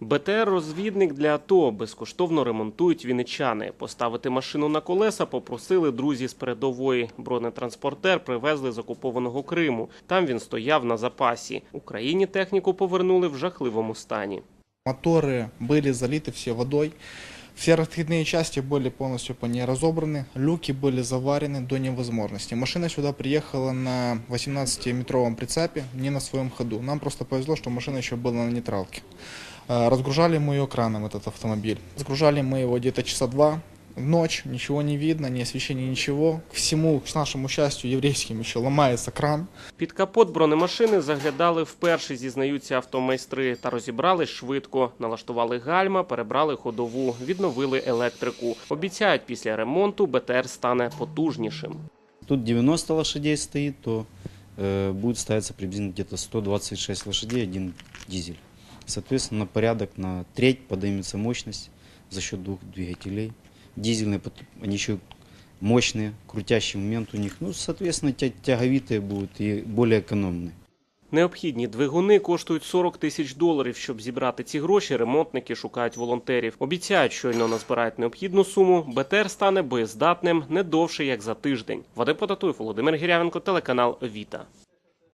БТР-розвідник для АТО безкоштовно ремонтують вінничани. Поставити машину на колеса попросили друзі з передової. Бронетранспортер привезли з окупованого Криму. Там він стояв на запасі. Україні техніку повернули в жахливому стані. Моторы были залиты все водой. Все расходные части были полностью по ней разобраны, люки были заварены до невозможности. Машина сюда приехала на 18-метровом прицепе, не на своем ходу. Нам просто повезло, что машина еще была на нейтралке. Э, Разгружали мы ее краном, этот автомобиль. Разгружали мы его где-то часа два. Ночь, ничего не видно, ни освещения, ничего. К всему, к нашему счастью, еврейским еще ломается кран. Під капот бронемашини заглядали вперше, зізнаються автомайстри, та розібрали швидко. Налаштували гальма, перебрали ходову, відновили електрику. Обіцяють, після ремонту БТР стане потужнішим. Тут 90 лошадей стоит, то э, будет ставиться приблизительно где-то 126 лошадей, один дизель. Соответственно, на порядок на треть поднимется мощность за счет двух двигателей Дизельные, пот- они еще мощные, крутящий момент у них. Ну, соответственно, тя- тяговитые будут и более экономные. Необхідні двигуни коштують 40 тисяч доларів. Щоб зібрати ці гроші, ремонтники шукають волонтерів. Обіцяють, щойно назбирають необхідну суму. БТР стане боєздатним не довше як за тиждень. Вадим Потатуєв, Володимир Гірявенко, телеканал Віта.